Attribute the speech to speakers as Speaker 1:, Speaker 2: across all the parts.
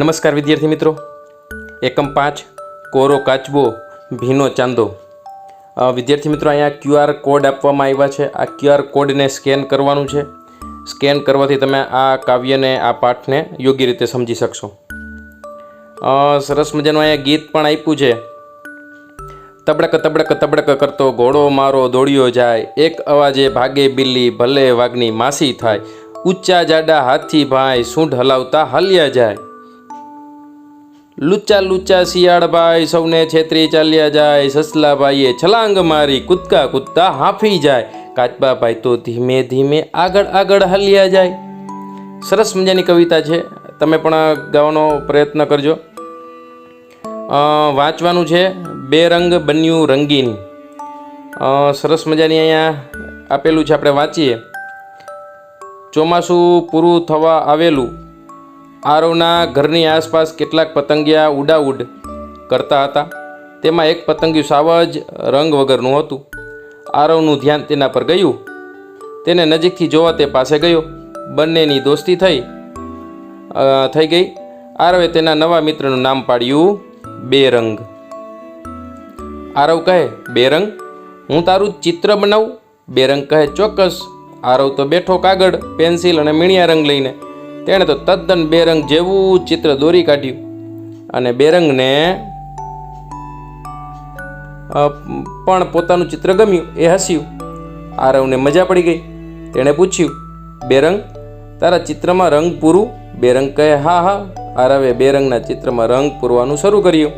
Speaker 1: નમસ્કાર વિદ્યાર્થી મિત્રો. એકમ પાંચ, કોરો કાચબો, ભીનો ચાંદો. વિદ્યાર્થી મિત્રો, અહીંયા ક્યુઆર કોડ આપવામાં આવ્યા છે. આ ક્યુઆર કોડને સ્કેન કરવાનું છે. સ્કેન કરવાથી તમે આ કાવ્યને, આ પાઠને યોગ્ય રીતે સમજી શકશો. સરસ મજાનું અહીંયા ગીત પણ આપ્યું છે. તબડક તબડક તબડક કરતો ઘોડો મારો દોડ્યો જાય. એક અવાજે ભાગે બિલ્લી, ભલે વાઘની માસી થાય. ઊંચા જાડા હાથી ભાઈ, સૂંઢ હલાવતા હાલ્યા જાય. લુચ્ચા લુચ્ચા શિયાળભાઈ, સૌને છેતરી ચાલ્યા જાય. સસલાભાઈએ છલાંગ મારી, કૂદકા કૂદતા હાંફી જાય. કાચબાભાઈ તો ધીમે ધીમે આગળ આગળ હલ્યા જાય. સરસ મજાની કવિતા છે. તમે પણ ગાવાનો પ્રયત્ન કરજો. વાંચવાનું છે, બે રંગ બન્યું રંગીન. સરસ મજાની અહીંયા આપેલું છે, આપણે વાંચીએ. ચોમાસું પૂરું થવા આવેલું. આરવના ઘરની આસપાસ કેટલાક પતંગિયા ઉડાઉડ કરતા હતા. તેમાં એક પતંગિયું સાવ જ રંગ વગરનું હતું. આરવનું ધ્યાન તેના પર ગયું. તેને નજીકથી જોવા તે પાસે ગયો. બંનેની દોસ્તી થઈ થઈ ગઈ. આરવે તેના નવા મિત્રનું નામ પાડ્યું, બેરંગ. આરવ કહે, બેરંગ, હું તારું ચિત્ર બનાવું. બેરંગ કહે, ચોક્કસ. આરવ તો બેઠો કાગળ, પેન્સિલ અને મીણિયા રંગ લઈને તેણે તો તદ્દન બેરંગ જેવું ચિત્ર દોરી કાઢ્યું અને બેરંગને પણ પોતાનું ચિત્ર ગમ્યું. એ હસ્યું. આરવને મજા પડી ગઈ. તેણે પૂછ્યું, બેરંગ, તારા ચિત્રમાં રંગ પૂરું? બેરંગ કહે, હા હા. આરવે બેરંગના ચિત્રમાં રંગ પૂરવાનું શરૂ કર્યું.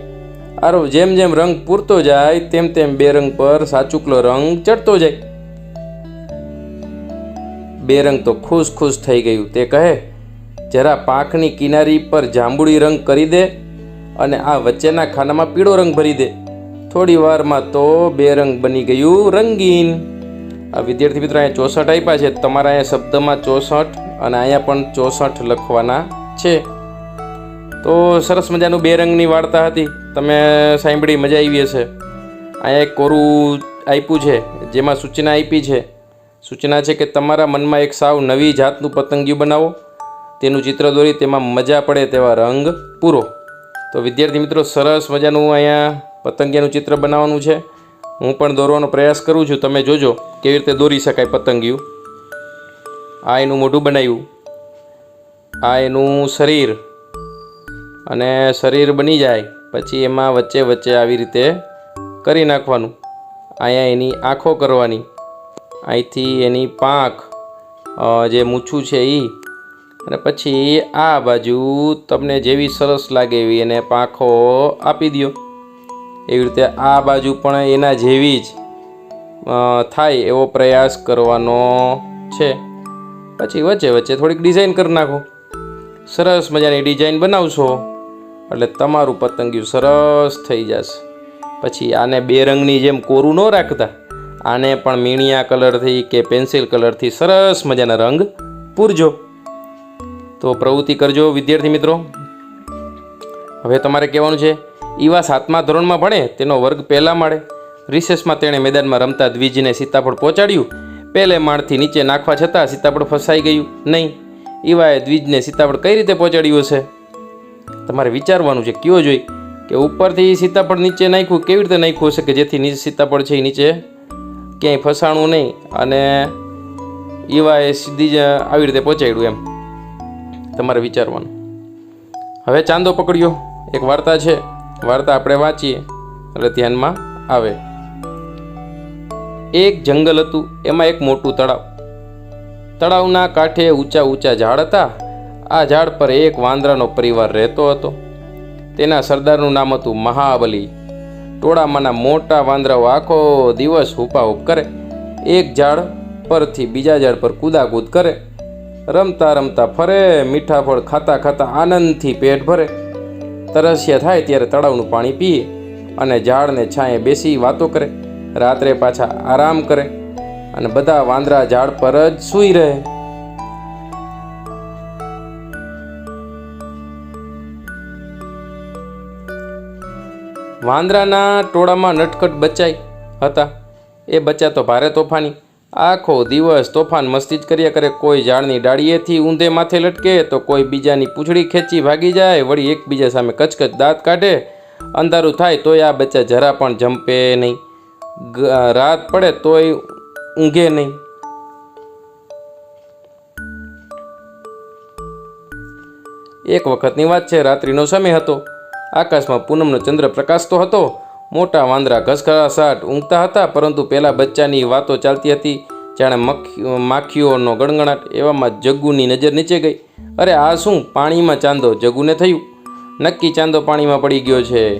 Speaker 1: આરવ જેમ જેમ રંગ પૂરતો જાય, તેમ તેમ બેરંગ પર સાચુકલો રંગ ચડતો જાય. બેરંગ તો ખુશ ખુશ થઈ ગયું. તે કહે જરા પાંખની કિનારી પર જાંબુડી રંગ કરી દે અને આ વચ્ચેના ખાનામાં પીળો રંગ ભરી દે. થોડી વારમાં તો બે રંગ બની ગયું રંગીન. આ વિદ્યાર્થી મિત્રો અહીંયા ચોસઠ આપ્યા છે. તમારા અહીંયા શબ્દમાં ચોસઠ અને અહીંયા પણ ચોસઠ લખવાના છે. તો સરસ મજાનું બે રંગની વાર્તા હતી. તમે સાંભળી મજા આવી હશે. અહીંયા એક કોરું આપ્યું છે, જેમાં સૂચના આપી છે. સૂચના છે કે તમારા મનમાં એક સાવ નવી જાતનું પતંગિયું બનાવો. તેનું ચિત્ર દોરી, તેમાં મજા પડે તેવા રંગ પૂરો. તો વિદ્યાર્થી મિત્રો, સરસ મજાનું અહીંયા પતંગિયાનું ચિત્ર બનાવવાનું છે. હું પણ દોરવાનો પ્રયાસ કરું છું. તમે જોજો કેવી રીતે દોરી શકાય પતંગિયું. આ એનું મોઢું બનાવ્યું. આ એનું શરીર. અને શરીર બની જાય, પછી એમાં વચ્ચે વચ્ચે આવી રીતે કરી નાખવાનું. અહીંયા એની આંખો કરવાની. અહીંથી એની પાંખ જે મૂછું છે એ અને પછી આ બાજુ તમને જેવી સરસ લાગે એવી એને પાંખો આપી દો એવી રીતે આ બાજુ પણ એના જેવી જ થાય એવો પ્રયાસ કરવાનો છે. પછી વચ્ચે વચ્ચે થોડીક ડિઝાઇન કરી નાખો. સરસ મજાની ડિઝાઇન બનાવશો. એટલે તમારું પતંગિયું સરસ થઈ જશે. પછી આને બે રંગની જેમ કોરું ન રાખતા. આને પણ મીણિયા કલરથી કે પેન્સિલ કલરથી સરસ મજાના રંગ પૂરજો. તો પ્રવૃત્તિ કરજો વિદ્યાર્થી મિત્રો. હવે તમારે કહેવાનું છે, ઈવા સાતમા ધોરણમાં ભણે, તેનો વર્ગ પહેલાં માળે. રિસેસમાં તેણે મેદાનમાં રમતા દ્વિજને સીતાફળ પહોંચાડ્યું. પહેલે માળથી નીચે નાખવા છતાં સીતાફળ ફસાઈ ગયું નહીં. ઈવાએ દ્વિજને સીતાફળ કઈ રીતે પહોંચાડ્યું હશે? તમારે વિચારવાનું છે, કયો જોઈ? કે ઉપરથી સીતાફળ નીચે નાખ્યું, કેવી રીતે નાખ્યું હશે? કે જેથી નીચે સીતાફળ છે એ નીચે ક્યાંય ફસાણું નહીં. અને ઈવાએ સીધી જ આવી રીતે પહોંચાડ્યું એમ. તમારે વિચારવાનું. હવે ચાંદો પકડ્યો. એક વાર્તા છે. વાર્તા આપણે વાંચીએ. એટલે ધ્યાનમાં આવે. એક જંગલ હતું. એમાં એક મોટું તળાવ. તળાવના કાંઠે ઊંચા ઊંચા ઝાડ હતા. આ ઝાડ પર એક વાંદરાનો પરિવાર રહેતો હતો. તેના સરદારનું નામ હતું મહાબલી. ટોળામાંના મોટા વાંદરાઓ આખો દિવસ હુપાહુપ કરે. એક ઝાડ પરથી બીજા ઝાડ પર કૂદાકૂદ કરે. રમતા રમતા ફરે મીઠા ફળ ખાતા ખાતા આનંદથી પેટ ભરે. તરસ્યા થાય ત્યારે તળાવનું પાણી પીએ અને ઝાડને છાંયે બેસી વાતો કરે. રાત્રે પાછા આરામ કરે અને બધા વાંદરા ઝાડ પર જ સૂઈ રહે. વાંદરાના ટોળામાં નટખટ બચાઈ હતા. એ બચ્ચા તો ભારે તોફાની. આખો દિવસ તોફાન મસ્તી જ કર્યા કરે. કોઈ ઝાડની ડાળીએથી ઊંધે માથે લટકે તો કોઈ બીજાની પૂંછડી ખેંચી ભાગી જાય. વળી એકબીજા સામે કચકચ દાંત કાઢે. અંધારું થાય તોય આ બચ્ચા જરા પણ જંપે નહીં. રાત પડે તોય ઊંઘે નહીં. એક વખતની વાત છે, રાત્રિનો સમય હતો. આકાશમાં પૂનમનો ચંદ્ર પ્રકાશતો હતો. મોટા વાંદરા ઘસઘસાટ ઊંઘતા હતા, પરંતુ પહેલાં બચ્ચાની વાતો ચાલતી હતી. જાણે મખી માખીઓનો ગણગણાટ એવામાં જગ્ગુની નજર નીચે ગઈ. અરે, આ શું? પાણીમાં ચાંદો જગ્ગુને થયું? નક્કી ચાંદો પાણીમાં પડી ગયો છે.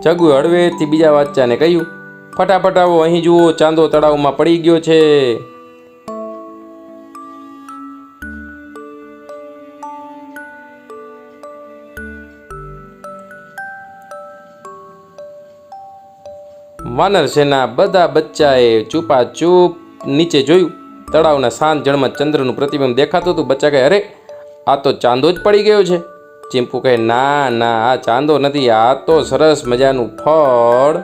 Speaker 1: જગ્ગુ હળવેથી બીજા વાચ્ચાને કહ્યું, ફટાફટ આવો, અહીં જુઓ, ચાંદો તળાવમાં પડી ગયો છે. વાનર સેના બધા બચ્ચાએ ચૂપા ચૂપ નીચે જોયું. તળાવના શાંત જળમાં ચંદ્રનું પ્રતિબિંબ દેખાતું હતું. બચ્ચા કહે, અરે, આ તો ચાંદો જ પડી ગયો છે. ચીંપુ કહે, ના ના, આ ચાંદો નથી. આ તો સરસ મજાનું ફળ.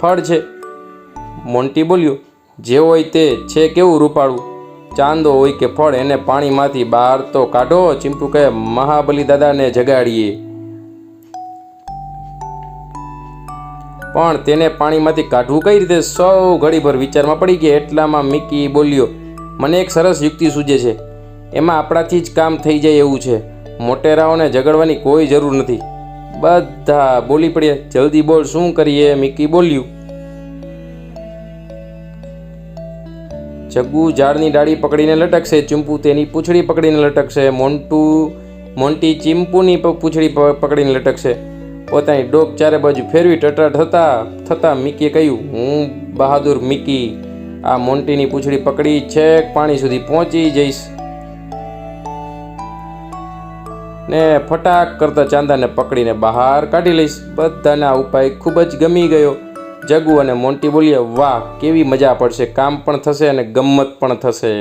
Speaker 1: ફળ છે. મોન્ટી બોલ્યું, જે હોય તે છે, કેવું રૂપાળું? ચાંદો હોય કે ફળ, એને પાણીમાંથી બહાર તો કાઢો, ચિંપુ કહે, મહાબલી દાદાને જગાડીએ. પણ તેને પાણીમાંથી કાઢવું કઈ રીતે? સૌ ઘડીભર વિચારમાં પડી ગયા. એટલામાં મિકી બોલ્યો, મને એક સરસ યુક્તિ સૂજે છે. એમાં આપણાથી જ કામ થઈ જાય એવું છે. મોટેરાઓને ઝઘડવાની કોઈ જરૂર નથી. બધા બોલી પડ્યા. જલ્દી બોલ, શું કરીએ? મિકી બોલ્યું જગ્ગુ ઝાડની ડાળી પકડીને લટકશે, ચીંપુ તેની પૂંછડી પકડીને લટકશે, મોન્ટુ, મોન્ટી ચીંપુની પૂંછડી પકડીને લટકશે. પોતાની ડોક ચારે બાજુ ફેરવી ટટા થતા થતાં મિકીએ કહ્યું, હું બહાદુર મિકી, આ મોન્ટીની પૂંછડી પકડી છેક પાણી સુધી પહોંચી જઈશ. ને ફટાક કરતા ચાંદાને પકડીને બહાર કાઢી લઈશ. બધાને ઉપાય ખૂબ જ ગમી ગયો. જગુ અને મોન્ટી બોલ્યા વાહ, કેવી મજા પડશે. કામ પણ થશે અને ગમ્મત પણ થશે.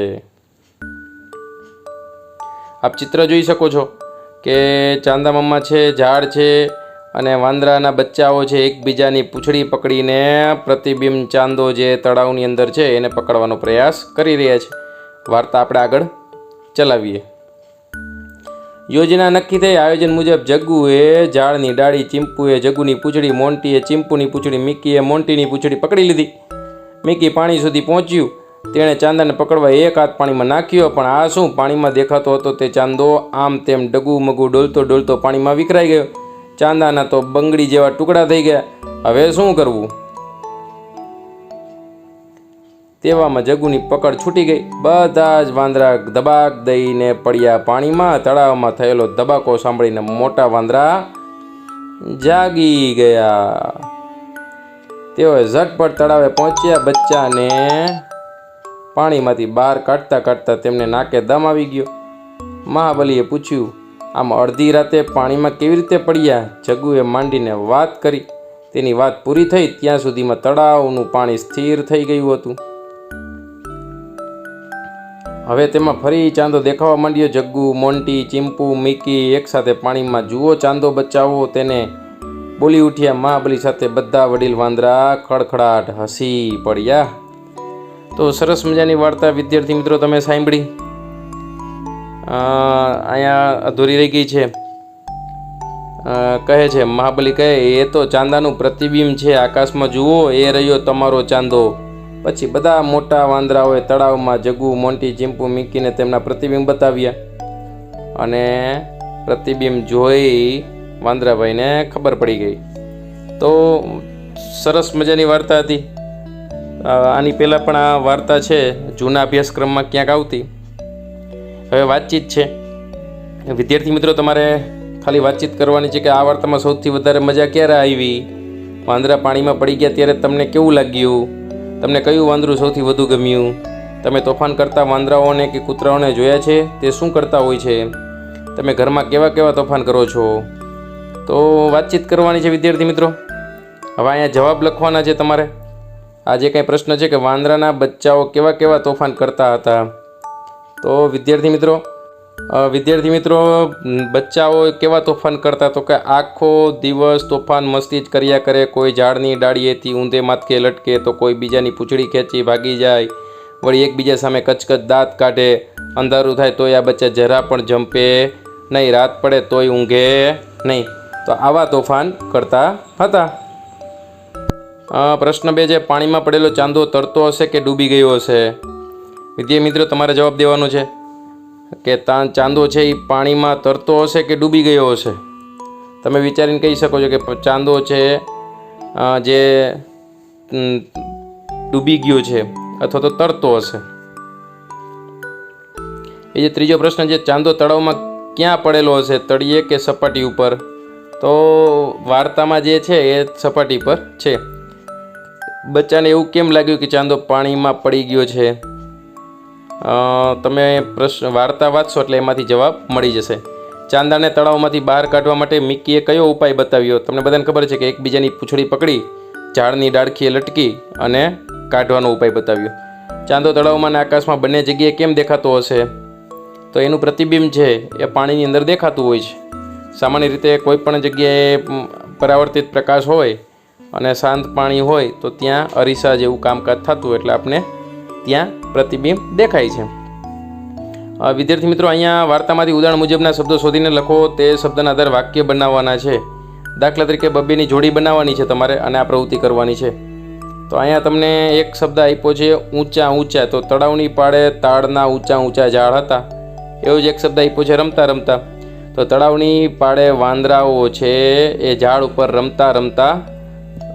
Speaker 1: આપ ચિત્ર જોઈ શકો છો કે ચાંદા મમ્મા છે, ઝાડ છે અને વાંદરાના બચ્ચાઓ છે, એકબીજાની પૂંછડી પકડીને પ્રતિબિંબ ચાંદો જે તળાવની અંદર છે, એને પકડવાનો પ્રયાસ કરી રહ્યા છે. વાર્તા આપણે આગળ ચલાવીએ. યોજના નક્કી થઈ. આયોજન મુજબ જગ્ગુએ ઝાડની ડાળી, ચીંપુએ જગ્ગુની પૂંછડી મોન્ટીએ ચીંપુની પૂંછડી, મિકીએ મોન્ટીની પૂંછડી પકડી લીધી. મિકી પાણી સુધી પહોંચ્યું. તેણે ચાંદાને પકડવા એક હાથ પાણીમાં નાખ્યો, પણ આ શું પાણીમાં દેખાતો હતો તે ચાંદો? આમ તેમ ડગુ મગુ ડોલતો ડોલતો પાણીમાં વિખરાઈ ગયો. ચાંદાના તો બંગડી જેવા ટુકડા થઈ ગયા. હવે શું કરવું? તેવામાં જગુની પકડ છૂટી ગઈ. બધા જ વાંદરા દબાક દઈને પડ્યા પાણીમાં. તળાવમાં થયેલો ધબાકો સાંભળીને મોટા વાંદરા જાગી ગયા. તેઓએ ઝટપટ તળાવે પહોંચ્યા. બચ્ચાને પાણીમાંથી બહાર કાઢતા કાઢતા તેમને નાકે દમ આવી ગયો. મહાબલીએ પૂછ્યું, આમ અડધી રાતે પાણીમાં કેવી રીતે પડ્યા? જગુએ માંડીને વાત કરી. તેની વાત પૂરી થઈ. ત્યાં સુધીમાં તળાવનું પાણી સ્થિર થઈ ગયું હતું. હવે તેમાં ફરી ચાંદો દેખાવા માંડ્યો. જગ્ગુ મોન્ટી ચિમ્પુ, મિકી એકસાથે પાણીમાં જુઓ ચાંદો બચાવો તેને. બોલી ઉઠ્યા મહાબલી સાથે બધા વડીલ વાંદરા ખડખડાટ હસી પડ્યા. તો સરસ મજાની વાર્તા વિદ્યાર્થી મિત્રો તમે સાંભળી. અહીંયા અધૂરી રહી ગઈ છે. કહે છે, મહાબલી કહે, એ તો ચાંદાનું પ્રતિબિંબ છે, આકાશમાં જુઓ, એ રહ્યો તમારો ચાંદો. પછી બધા મોટા વાંદરાઓએ તળાવમાં જગુ મોન્ટી ચીમ્પુ મીકીને તેમના પ્રતિબિંબ બતાવ્યા. અને પ્રતિબિંબ જોઈ વાંદરાભાઈને ખબર પડી ગઈ. તો સરસ મજાની વાર્તા હતી. આની પહેલાં પણ આ વાર્તા છે, જૂના અભ્યાસક્રમમાં ક્યાંક આવતી. હવે વાતચીત છે. વિદ્યાર્થી મિત્રો, તમારે ખાલી વાતચીત કરવાની છે કે આ વાર્તામાં સૌથી વધારે મજા ક્યારે આવી? વાંદરા પાણીમાં પડી ગયા ત્યારે તમને કેવું લાગ્યું? તમને કયું વાંદરું સૌથી વધુ ગમ્યું? તમે તોફાન કરતા વાંદરાઓને કે કૂતરાઓને જોયા છે? તે શું કરતા હોય છે? તમે ઘરમાં કેવા કેવા તોફાન કરો છો? તો વાતચીત કરવાની છે વિદ્યાર્થી મિત્રો. હવે અહીંયા જવાબ લખવાના છે તમારે. આ જે કંઈ પ્રશ્ન છે કે વાંદરાના બચ્ચાઓ કેવા કેવા તોફાન કરતા હતા? તો વિદ્યાર્થી મિત્રો વિદ્યાર્થી મિત્રો બચ્ચાઓ કેવા તોફાન કરતા? તો કે આખો દિવસ તોફાન મસ્તી જ કર્યા કરે. કોઈ ઝાડની ડાળીએથી ઊંધે માથકે લટકે, તો કોઈ બીજાની પૂંછડી ખેંચી ભાગી જાય. વળી એકબીજા સામે કચકચ દાંત કાઢે. અંધારું થાય તોય આ બચ્ચા જરા પણ જંપે નહીં. રાત પડે તોય ઊંઘે નહીં. તો આવા તોફાન કરતા હતા. પ્રશ્ન બે છે, પાણીમાં પડેલો ચાંદો તરતો હશે કે ડૂબી ગયો હશે? વિદ્યા મિત્રો, તમારે જવાબ દેવાનો છે. કે તાન ચાંદો છે એ પાણીમાં તરતો હશે કે ડૂબી ગયો હશે? તમે વિચારીને કહી શકો છો કે ચાંદો છે જે ડૂબી ગયો છે અથવા તો તરતો હશે. એ જે ત્રીજો પ્રશ્ન છે, ચાંદો તળાવમાં ક્યાં પડેલો હશે? તળિયે કે સપાટી ઉપર? તો વાર્તામાં જે છે એ સપાટી પર છે. બચ્ચાને એવું કેમ લાગ્યું કે ચાંદો પાણીમાં પડી ગયો છે? તમે પ્રશ્ન, વાર્તા વાંચશો એટલે એમાંથી જવાબ મળી જશે. ચાંદાને તળાવમાંથી બહાર કાઢવા માટે મિક્કીએ કયો ઉપાય બતાવ્યો? તમને બધાને ખબર છે કે એકબીજાની પૂંછડી પકડી, ઝાડની ડાળખીએ લટકી અને કાઢવાનો ઉપાય બતાવ્યો. ચાંદો તળાવમાં અને આકાશમાં બંને જગ્યાએ કેમ દેખાતો હશે? તો એનું પ્રતિબિંબ છે, એ પાણીની અંદર દેખાતું હોય છે. સામાન્ય રીતે કોઈ પણ જગ્યાએ પરાવર્તિત પ્રકાશ હોય અને શાંત પાણી હોય, તો ત્યાં અરીસા જેવું કામકાજ થતું એટલે આપણે ત્યાં પ્રતિબિંબ દેખાય છે. વિદ્યાર્થી મિત્રો, અહીંયા વાર્તામાંથી ઉદાહરણ મુજબના શબ્દો શોધીને લખો. તે શબ્દના આધારે વાક્ય બનાવવાના છે. દાખલા તરીકે બબ્બેની જોડી બનાવવાની છે તમારે અને આ પ્રવૃત્તિ કરવાની છે. તો અહીંયા તમને એક શબ્દ આપ્યો છે, ઊંચા ઊંચા. તો તળાવની પાળે તાળના ઊંચા ઊંચા ઝાડ હતા. એવો જ એક શબ્દ આપ્યો છે, રમતા રમતા. તો તળાવની પાળે વાંદરાઓ છે, એ ઝાડ ઉપર રમતા રમતા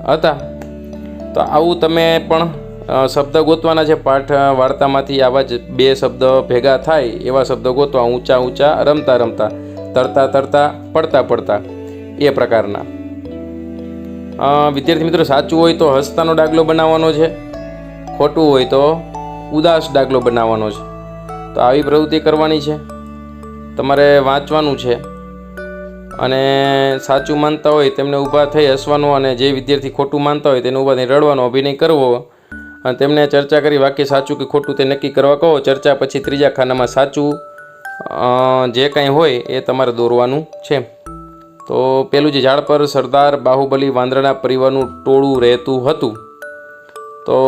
Speaker 1: હતા. તો આવું તમે પણ શબ્દ ગોતવાના છે પાઠ વાર્તામાંથી આવા જ બે શબ્દ ભેગા થાય એવા શબ્દ ગોતવા ઊંચા ઊંચા રમતા રમતા, તરતા તરતા, પડતા પડતા, એ પ્રકારના. વિદ્યાર્થી મિત્રો, સાચું હોય તો હસતાનો ડાગલો બનાવવાનો છે, ખોટું હોય તો ઉદાસ ડાગલો બનાવવાનો છે. તો આવી પ્રવૃત્તિ કરવાની છે, તમારે વાંચવાનું છે અને સાચું માનતા હોય તેમને ઊભા થઈ હસવાનું અને જે વિદ્યાર્થી ખોટું માનતા હોય તેને ઊભા થઈ રડવાનો અભિનય કરવો અને તેમણે ચર્ચા કરી, વાક્ય સાચું કે ખોટું તે નક્કી કરવા કહો? ચર્ચા પછી ત્રીજા ખાનામાં સાચું જે કાંઈ હોય એ તમારે દોરવાનું છે. તો પેલું જે ઝાડ પર સરદાર બાહુબલી વાંદરાના પરિવારનું ટોળું રહેતું હતું. તો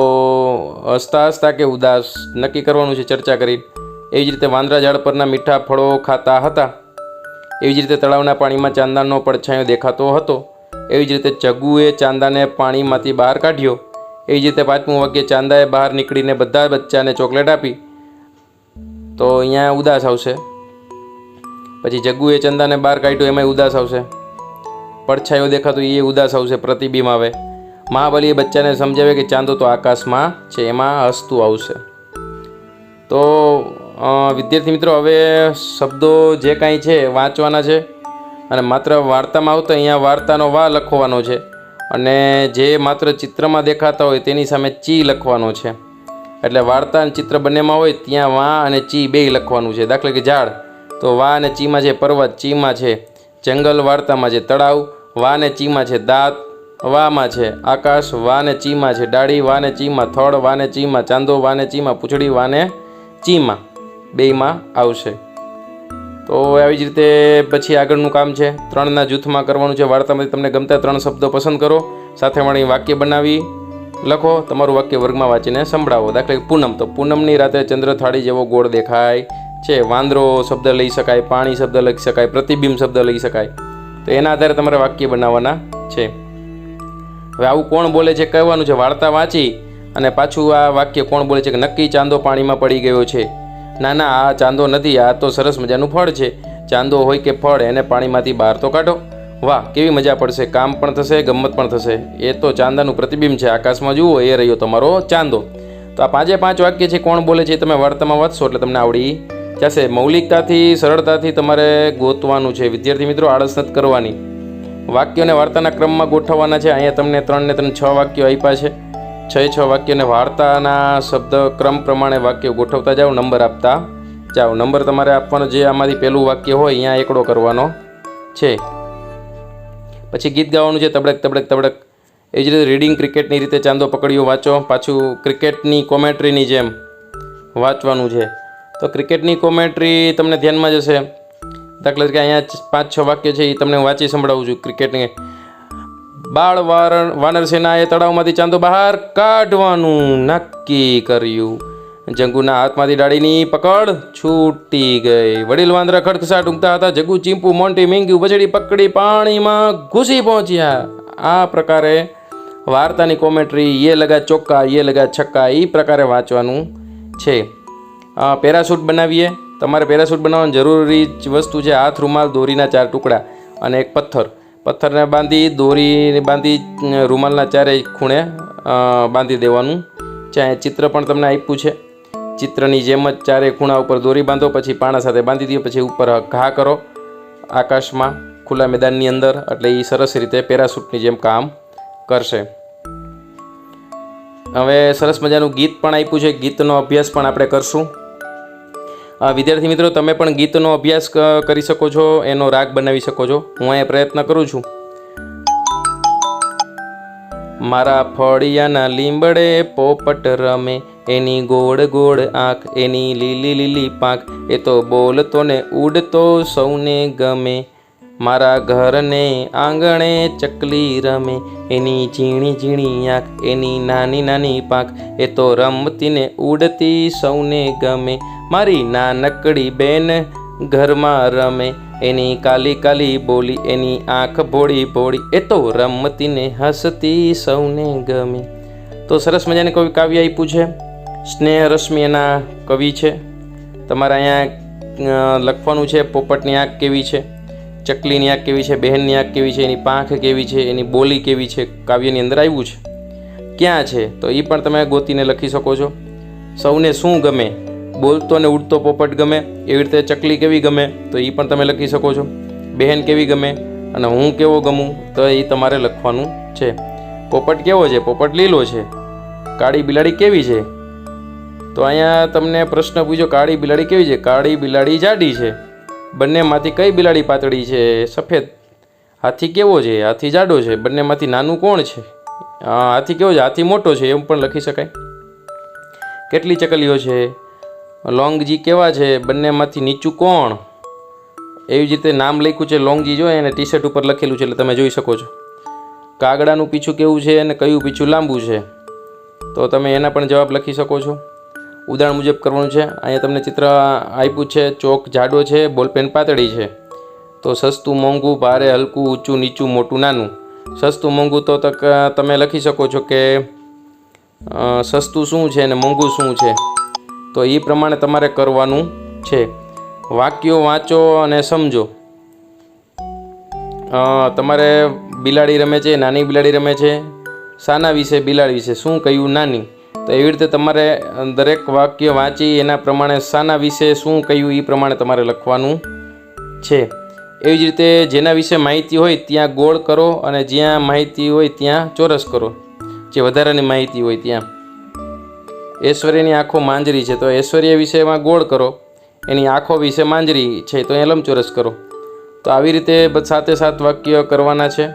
Speaker 1: હસતા હસતા કે ઉદાસ નક્કી કરવાનું છે ચર્ચા કરી. એવી જ રીતે વાંદરા ઝાડ પરના મીઠા ફળો ખાતા હતા. એવી જ રીતે તળાવના પાણીમાં ચાંદાનો પડછાયો દેખાતો હતો. એવી જ રીતે ચગુએ ચાંદાને પાણીમાંથી બહાર કાઢ્યો. એવી જ રીતે પાંચમું વાક્ય, ચાંદાએ બહાર નીકળીને બધા બચ્ચાને ચોકલેટ આપી. તો અહીંયા ઉદાસ આવશે. પછી જગ્ગુએ ચંદાને બહાર કાઢ્યું, એમાંય ઉદાસ આવશે. પડછાયો દેખાતો એ ઉદાસ આવશે, પ્રતિબિંબ આવે. મહાબલીએ બચ્ચાને સમજાવે કે ચાંદો તો આકાશમાં છે, એમાં હસતું આવશે. તો વિદ્યાર્થી મિત્રો, હવે શબ્દો જે કાંઈ છે વાંચવાના છે. અને માત્ર વાર્તામાં આવતો અહીંયા વાર્તાનો વા લખવાનો છે. અને જે માત્ર ચિત્રમાં દેખાતા હોય તેની સામે ચી લખવાનો છે. એટલે વાર્તા અને ચિત્ર બંનેમાં હોય ત્યાં વા અને ચી બેય લખવાનું છે. દાખલા કે ઝાડ. તો વા અને ચીમાં છે પર્વત, ચીમાં છે જંગલ, વાર્તામાં છે તળાવ, વા અને ચીમાં છે દાંત, વામાં છે આકાશ, વા ને ચીમાં છે ડાળી, વા ને ચીમાં થડ, વા ને ચીમાં ચાંદો, વા ને ચીમાં પૂંછડી, વા ને ચીમાં. બેયમાં આવશે. તો આવી જ રીતે પછી આગળનું કામ છે. ત્રણના જૂથમાં કરવાનું છે. વાર્તામાંથી તમને ગમતા ત્રણ શબ્દો પસંદ કરો. સાથે મળી વાક્ય બનાવી લખો. તમારું વાક્ય વર્ગમાં વાંચીને સંભળાવો. દાખલા પૂનમ. તો પૂનમની રાતે ચંદ્ર થાળી જેવો ગોળ દેખાય છે. વાંદરો શબ્દ લઈ શકાય, પાણી શબ્દ લખી શકાય, પ્રતિબિંબ શબ્દ લઈ શકાય. તો એના આધારે તમારે વાક્ય બનાવવાના છે. હવે આવું કોણ બોલે છે કહેવાનું છે? વાર્તા વાંચી અને પાછું આ વાક્ય કોણ બોલે છે? કે નક્કી ચાંદો પાણીમાં પડી ગયો છે. ના ના, આ ચાંદો નથી, આ તો સરસ મજાનું ફળ છે. ચાંદો હોય કે ફળ, એને પાણીમાંથી બહાર તો કાઢો. વાહ, કેવી મજા પડશે, કામ પણ થશે ગમત પણ થશે. એ તો ચાંદાનું પ્રતિબિંબ છે, આકાશમાં જુઓ, એ રહ્યો તમારો ચાંદો. તો આ પાંચે પાંચ વાક્ય છે, કોણ બોલે છે તમે વાર્તામાં વાંચશો એટલે તમને આવડી જશે. મૌલિકતાથી, સરળતાથી તમારે ગોતવાનું છે. વિદ્યાર્થી મિત્રો, આળસ નથી કરવાની. વાક્યોને વાર્તાના ક્રમમાં ગોઠવવાના છે. અહીંયા તમને ત્રણ ને ત્રણ છ વાક્યો આપ્યા છે. છ છ વાક્યને વાર્તાના શબ્દ ક્રમ પ્રમાણે વાક્ય ગોઠવતા જાઓ, નંબર આપતા જાઓ. નંબર તમારે આપવાનો, જે આમાંથી પહેલું વાક્ય હોય, અહીંયા એકડો કરવાનો છે. પછી ગીત ગાવાનું છે, તબડક તબડક તબડક. એ જ રીતે રીડિંગ ક્રિકેટની રીતે ચાંદો પકડ્યો વાંચો. પાછું ક્રિકેટની કોમેન્ટ્રીની જેમ વાંચવાનું છે. તો ક્રિકેટની કોમેન્ટ્રી તમને ધ્યાનમાં જશે. દાખલા તરીકે અહીંયા પાંચ, છ વાક્ય છે, એ તમને વાંચી સંભળાવું છું ક્રિકેટની. બાળ વાર વાનરસેનાએ તળાવમાંથી ચાંદો બહાર કાઢવાનું નક્કી કર્યું. જંગુના હાથમાંથી ડાળીની પકડ છૂટી ગઈ. વડીલ વાંદરા ખડખસાટ ઊંઘતા હતા. જગુ ચીંપુ મોન્ટી મીંગ્યું બજડી પકડી પાણીમાં ઘૂસી પહોંચ્યા. આ પ્રકારે વાર્તાની કોમેન્ટ્રી યે લગા ચોક્કા યે લગા છક્કા એ પ્રકારે વાંચવાનું છે. અ, પેરાશૂટ બનાવીએ. તમારે પેરાશૂટ બનાવવાની જરૂરી જ વસ્તુ છે. હાથ રૂમાલ દોરીના ચાર ટુકડા અને એક પથ્થર. પથ્થરને બાંધી, દોરીને બાંધી રૂમાલના ચારે ખૂણે બાંધી દેવાનું. ચાહે ચિત્ર પણ તમને આપ્યું છે. ચિત્રની જેમ જ ચારે ખૂણા ઉપર દોરી બાંધો, પછી પાણા સાથે બાંધી દો, પછી ઉપર ઘા કરો. આકાશમાં ખુલ્લા મેદાનની અંદર, એટલે એ સરસ રીતે પેરાશૂટની જેમ કામ કરશે. હવે સરસ મજાનું ગીત પણ આપ્યું છે. ગીતનો અભ્યાસ પણ આપણે કરશું. વિદ્યાર્થી મિત્રો, તમે પણ ગીતનો અભ્યાસ કરી શકો છો, એનો રાગ બનાવી શકો છો. હું અહીંયા પ્રયત્ન કરું છું. મારા ફળિયાના લીંબડે પોપટ રમે, એની ગોળ ગોળ આંખ, એની લીલી લીલી પાંખ. એ તો બોલતો ને ઉડતો સૌને ગમે. મારા ઘરને આંગણે ચકલી રમે. એની ઝીણી ઝીણી આંખ, એની નાની નાની પાંખ, એ તો રમતીને ઉડતી સૌને ગમે. મારી નાનકડી બેન ઘરમાં રમે. એની કાલી કાલી બોલી, એની આંખ ભોળી ભોળી, એ તો રમતીને હસતી સૌને ગમે. તો સરસ મજાને કવિ કાવ્ય આપ્યું છે? સ્નેહ રશ્મિ એના કવિ છે. તમારે અહીંયા લખવાનું છે, પોપટની આંખ કેવી છે? ચકલીની આંખ કેવી છે, બહેનની આંખ કેવી છે, એની પાંખ કેવી છે, એની બોલી કેવી છે, કાવ્યની અંદર આવ્યું છે? ક્યાં છે? તો એ પણ તમે ગોતીને લખી શકો છો. સૌને શું ગમે? બોલતો ને ઉડતો પોપટ ગમે? એવી રીતે ચકલી કેવી ગમે? તો એ પણ તમે લખી શકો છો. બહેન કેવી ગમે? અને હું કેવો ગમું? તો એ તમારે લખવાનું છે. પોપટ કેવો છે? પોપટ લીલો છે. કાળી બિલાડી કેવી છે? તો અહીંયા તમને પ્રશ્ન પૂછ્યો, કાળી બિલાડી કેવી છે? કાળી બિલાડી જાડી છે. બંનેમાંથી કઈ બિલાડી પાતળી છે? સફેદ. હાથી કેવો છે? હાથી જાડો છે. બંનેમાંથી નાનું કોણ છે? હાથી કેવો છે? હાથી મોટો છે, એમ પણ લખી શકાય. કેટલી ચકલીઓ છે? લોંગજી કેવા છે? બંનેમાંથી નીચું કોણ? એવી રીતે નામ લખ્યું છે, લોંગજી જો, એને ટી શર્ટ ઉપર લખેલું છે, એટલે તમે જોઈ શકો છો. કાગડાનું પીછું કેવું છે અને કયું પીછું લાંબુ છે? તો તમે એના પણ જવાબ લખી શકો છો. ઉદાહરણ મુજબ કરવાનું છે. અહીંયા તમને ચિત્ર આપ્યું છે, ચોક જાડો છે, બોલપેન પાતળી છે. તો સસ્તું, મોંઘું, ભારે, હલકું, ઊંચું, નીચું, મોટું, નાનું. સસ્તું, મોંઘું તો તમે લખી શકો છો કે સસ્તું શું છે અને મોંઘું શું છે? તો એ પ્રમાણે તમારે કરવાનું છે. વાક્યો વાંચો અને સમજો. તમારે બિલાડી રમે છે, નાની બિલાડી રમે છે. શાના વિશે, બિલાડી વિશે, શું કહ્યું નાની? તો એવી રીતે તમારે દરેક વાક્ય વાંચી એના પ્રમાણે શાના વિશે શું કહ્યું એ પ્રમાણે તમારે લખવાનું છે. એવી જ રીતે જેના વિશે માહિતી હોય ત્યાં ગોળ કરો અને જ્યાં માહિતી હોય ત્યાં ચોરસ કરો. જે વધારાની માહિતી હોય ત્યાં. ઐશ્વર્યની આંખો માંજરી છે, તો ઐશ્વર્ય વિશેમાં ગોળ કરો. એની આંખો વિશે માંજરી છે, તો એ લંબચોરસ કરો. તો આવી રીતે સાથે સાત વાક્ય કરવાના છે.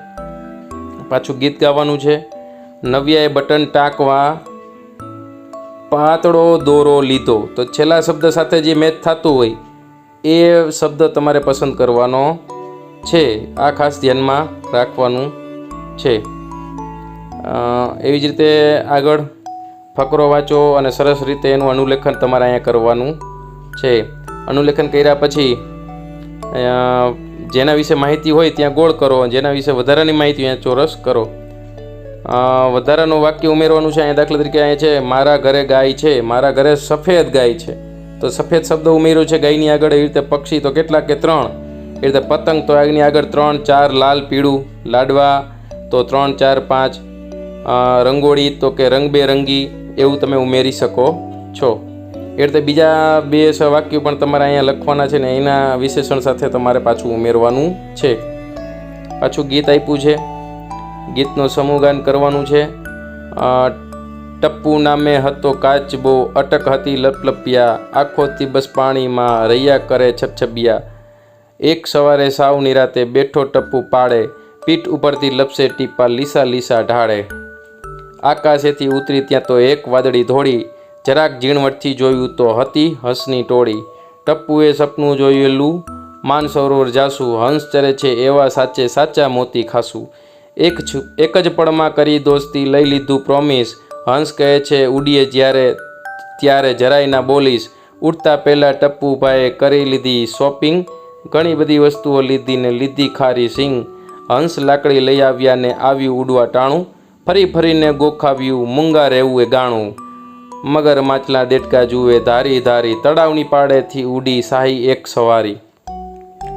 Speaker 1: પાછું ગીત ગાવાનું છે. નવ્યાએ બટન ટાંકવા પાતળો દોરો લીધો. તો છેલ્લા શબ્દ સાથે જે મેચ થતું હોય, એ શબ્દ તમારે પસંદ કરવાનો છે. આ ખાસ ધ્યાનમાં રાખવાનું છે. એવી જ રીતે આગળ ફકરો વાંચો અને સરસ રીતે એનું અનુલેખન તમારે અહીંયા કરવાનું છે. અનુલેખન કર્યા પછી જેના વિશે માહિતી હોય ત્યાં ગોળ કરો જેના વિશે વધારાની માહિતી અહીંયા ચોરસ કરો. વધારાનું વાક્ય ઉમેરવાનું છે, અહીંયા દાખલા તરીકે અહીંયા છે, મારા ઘરે ગાય છે, મારા ઘરે સફેદ ગાય છે. તો સફેદ શબ્દ ઉમેર્યો છે ગાયની આગળ, એવી રીતે પક્ષી તો કેટલા કે ત્રણ. એ રીતે પતંગ તો આગની આગળ ત્રણ, ચાર, લાલ, પીળું, લાડવા તો ત્રણ, ચાર, પાંચ. રંગોળી તો કે રંગબેરંગી, એવું તમે ઉમેરી શકો છો. એ રીતે બીજા બે વાક્યો પણ તમારે અહીંયા લખવાના છે ને, એના વિશેષણ સાથે તમારે પાછું ઉમેરવાનું છે. પાછું ગીત આપ્યું છે. ગીતનું સમૂહગાન કરવાનું છે. ટપ્પુ નામે હતો કાચબો અટક હતી લપલપિયા, આખોથી બસ પાણીમાં રૈયા કરે છપછપિયા. એક સવારે સાવ નિરાતે બેઠો ટપ્પુ પાડે પીઠ ઉપરથી લપસે ટીપા લીસા લીસા ઢાળે. આકાશેથી ઉતરી ત્યાં તો એક વાદળી ધોળી, જરાક ઝીણવટથી જોયું તો હતી હંસની ટોળી. ટપ્પુએ સપનું જોયેલું, માનસરોવર જાસુ, હંસ ચરે છે એવા સાચે સાચા મોતી ખાસું. એક એક જ પળમાં કરી દોસ્તી લઈ લીધું પ્રોમિસ હંસ કહે છે, ઉડીએ જ્યારે, ત્યારે જરાય ના બોલીશ. ઉઠતા પહેલાં ટપ્પુભાઈએ કરી લીધી શોપિંગ ઘણી બધી વસ્તુઓ લીધી ને લીધી ખારી સિંગ. હંસ લાકડી લઈ આવ્યા ને આવ્યું ઉડવા ટાણું. ફરી ફરીને ગોખાવ્યું મૂંગા રહેવું એ ગાણું. મગર માછલા દેડકા જુએ ધારી ધારી તળાવની પાળેથી ઉડી શાહી એક સવારી.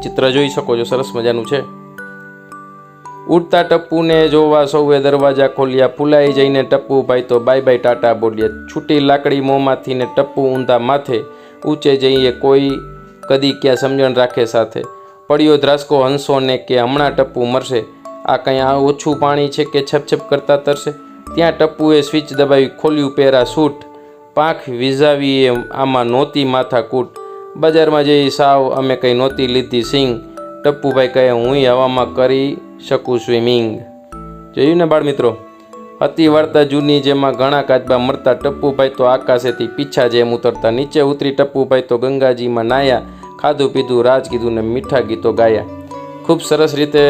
Speaker 1: ચિત્ર જોઈ શકો છો, સરસ મજાનું છે. ઉડતા ટપ્પુને જોવા સૌએ દરવાજા ખોલ્યા. ફૂલાઈ જઈને ટપ્પુભાઈ તો બાય બાય ટાટા બોલ્યા. છૂટી લાકડી મોંમાંથી ને ટપ્પુ ઊંધા માથે ઊંચે જઈએ કોઈ કદી ક્યાં સમજણ રાખે સાથે. પડ્યો ધ્રાસકો હંસોને કે હમણાં ટપ્પુ મરશે. આ કંઈ આ ઓછું પાણી છે કે છપછપ કરતા તરશે? ત્યાં ટપ્પુએ સ્વિચ દબાવી ખોલ્યું પહેરા સૂટ. પાંખ વિઝાવીએ આમાં નહોતી માથાકૂટ. બજારમાં જઈ સાવ અમે કંઈ નહોતી લીધી સિંગ. ટપ્પુભાઈ કહે, હું હવામાં કરી શકું સ્વિમિંગ જોયું ને બાળ મિત્રો હતી વાર્તા જૂની જેમાં ઘણા કાચબા મરતા ટપ્પુભાઈ તો આકાશેથી પીછા જેમ ઉતરતા. નીચે ઉતરી ટપ્પુભાઈ તો ગંગાજીમાં નાયા, ખાધું પીધું રાજ કીધું ને મીઠા ગીતો ગાયા. ખૂબ સરસ રીતે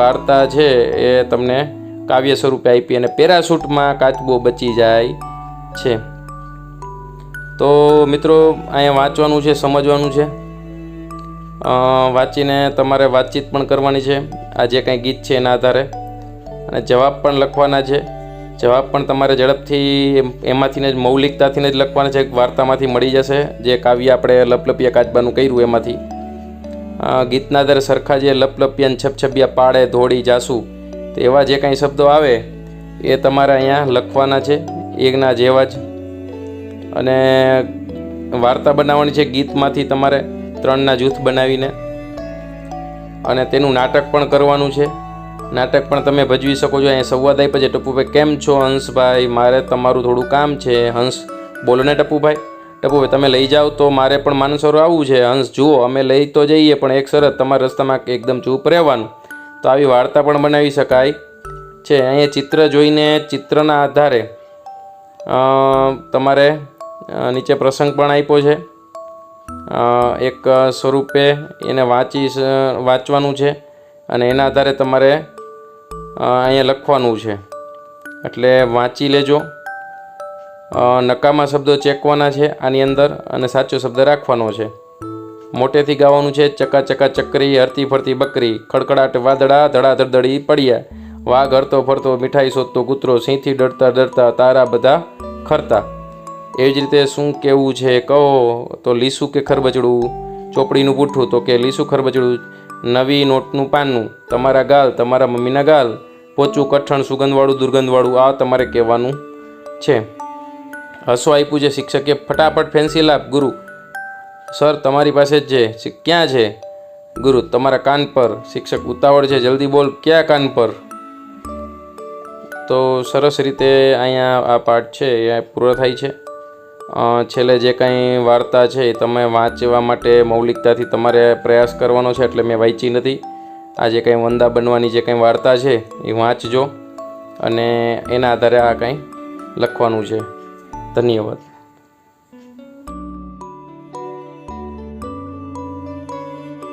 Speaker 1: વાર્તા છે એ તમને કાવ્ય સ્વરૂપે આપી અને પેરાશૂટમાં કાચબો બચી જાય છે. તો મિત્રો, અહીંયા વાંચવાનું છે, સમજવાનું છે. વાંચીને તમારે વાતચીત પણ કરવાની છે. આ જે કાંઈ ગીત છે એના આધારે. અને જવાબ પણ લખવાના છે. જવાબ પણ તમારે ઝડપથી એમાંથીને જ મૌલિકતાથીને જ લખવાના છે. વાર્તામાંથી મળી જશે. જે કાવ્ય આપણે લપલપિયા કાચબાનું કર્યું એમાંથી. ગીતના આધારે સરખા જે લપલપિયા ને છપછપિયા પાડે, ધોળી, જાસુ, તો એવા જે કાંઈ શબ્દો આવે, એ તમારે અહીંયા લખવાના છે. એકના જેવા જ. અને વાર્તા બનાવવાની છે ગીતમાંથી તમારે ત્રણના જૂથ બનાવીને. અને તેનું નાટક પણ કરવાનું છે. નાટક પણ તમે ભજવી શકો છો. અહીંયા સંવાદ આપ્યો છે. ટપુભાઈ, કેમ છો? હંસભાઈ, મારે તમારું થોડું કામ છે. હંસ, બોલો ને ટપુભાઈ. ટપુભાઈ, તમે લઈ જાઓ તો મારે પણ માનસરો આવવું છે. હંસ, જુઓ, અમે લઈ તો જઈએ, પણ એક શરત, તમારા રસ્તામાં એકદમ ચૂપ રહેવાનું. તો આવી વાર્તા પણ બનાવી શકાય. છે, અહીંયા ચિત્ર જોઈને, ચિત્રના આધારે તમારે નીચે પ્રસંગ પણ આપ્યો છે. એક સ્વરૂપે એને વાંચી વાંચવાનું છે અને એના આધારે તમારે અહીંયા લખવાનું છે. એટલે વાંચી લેજો. નકામા શબ્દો ચેકવાના છે આની અંદર અને સાચો શબ્દ રાખવાનો છે. મોટેથી ગાવાનું છે ચકા ચકા ચકરી, હરતી ફરતી બકરી, ખડખડાટ વાદળા, ધડા ધડધડી પડ્યા, વાઘ હરતો ફરતો, મીઠાઈ શોધતો કૂતરો, સિંહથી ડરતા ડરતા તારા બધા ખરતા. એવી જ રીતે શું કેવું છે? કહો તો લીસું કે ખરબચડું ચોપડીનું પૂઠું તો કે લીસું ખરબચડું નવી નોટનું પાનનું? તમારા ગાલ, તમારા મમ્મીના ગાલ? પોચું કઠણ સુગંધવાળું, દુર્ગંધવાળું, આ તમારે કહેવાનું છે. હસો આપ્યું છે શિક્ષકે. ફટાફટ ફેન્સી લાભ ગુરુ. સર તમારી પાસે જ છે. ક્યાં છે? ગુરુ, તમારા કાન પર. શિક્ષક ઉતાવળ છે. જલ્દી બોલ, ક્યાં કાન પર? તો સરસ રીતે અહીંયા આ પાઠ છે, એ પૂરો થાય છે. છેલ્લે જે કંઈ વાર્તા છે એ તમે વાંચવા માટે મૌલિકતાથી તમારે પ્રયાસ કરવાનો છે એટલે મેં વાંચી નથી. આ જે કંઈ વંદા બનવાની જે કંઈ વાર્તા છે એ વાંચજો અને એના આધારે આ કંઈ લખવાનું છે. ધન્યવાદ.